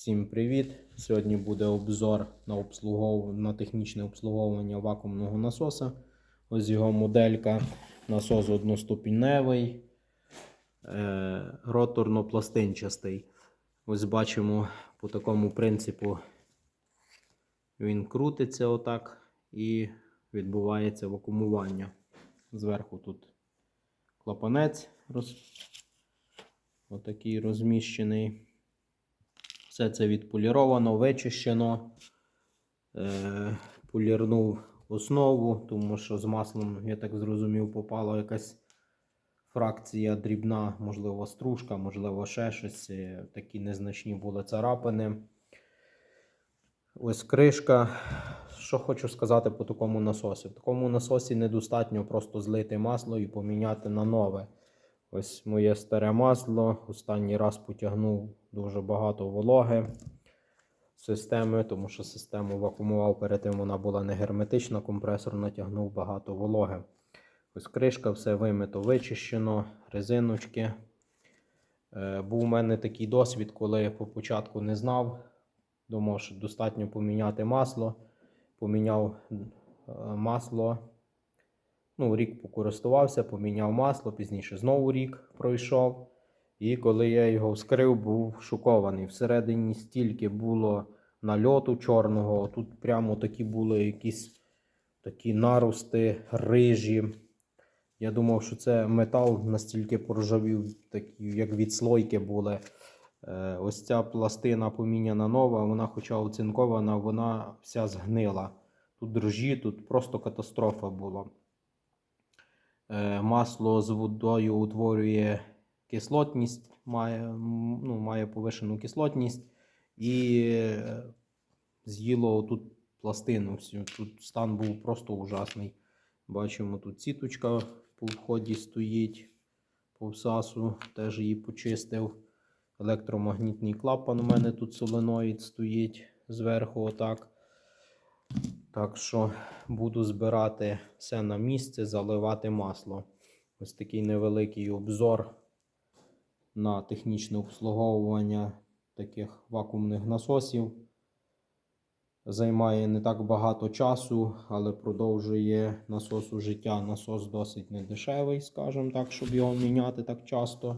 Всім привіт! Сьогодні буде обзор на, обслугов... на технічне обслуговування вакуумного насоса. Ось його моделька. Насос одноступіневий, е... роторно-пластинчастий. Ось бачимо по такому принципу він крутиться отак і відбувається вакуумування. Зверху тут клапанець роз... отакий розміщений. Все це відполіровано, вичищено. Е, полірнув основу, тому що з маслом, я так зрозумів, попала якась фракція дрібна, можливо, стружка, можливо, ще щось. Е, Такі незначні були царапини. Ось кришка. Що хочу сказати по такому насосі. В такому насосі недостатньо просто злити масло і поміняти на нове. Ось моє старе масло. Останній раз потягнув дуже багато вологи системи, тому що систему вакуумував перед тим вона була не герметична, компресор натягнув багато вологи. Ось кришка, все вимито, вичищено, резиночки. Е, був у мене такий досвід, коли я по початку не знав. Думав, що достатньо поміняти масло. Поміняв е, масло. Ну, рік покористувався, поміняв масло, пізніше знову рік пройшов. І коли я його вскрив, був шокований. Всередині стільки було нальоту чорного. Тут прямо такі були якісь такі нарости, рижі. Я думав, що це метал настільки поржавів, такі, як відслойки були. Е, ось ця пластина поміняна нова, вона, хоча оцинкована, вона вся згнила. Тут дрожжі, тут просто катастрофа була. Е, Масло з водою утворює кислотність, має, ну, має повишену кислотність і е, з'їло тут пластину. всю. Тут стан був просто ужасний. Бачимо, тут сіточка по вході стоїть по всасу, теж її почистив. Електромагнітний клапан у мене тут соленоїд стоїть зверху, отак. Так що буду збирати все на місце, заливати масло. Ось такий невеликий обзор на технічне обслуговування таких вакуумних насосів. Займає не так багато часу, але продовжує насосу життя. Насос досить недешевий, скажімо так, щоб його міняти так часто.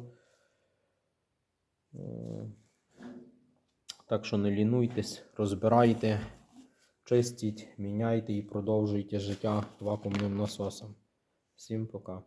Е, Так що не лінуйтесь, розбирайте, чистіть, міняйте і продовжуйте життя вакуумним насосом. Всім пока.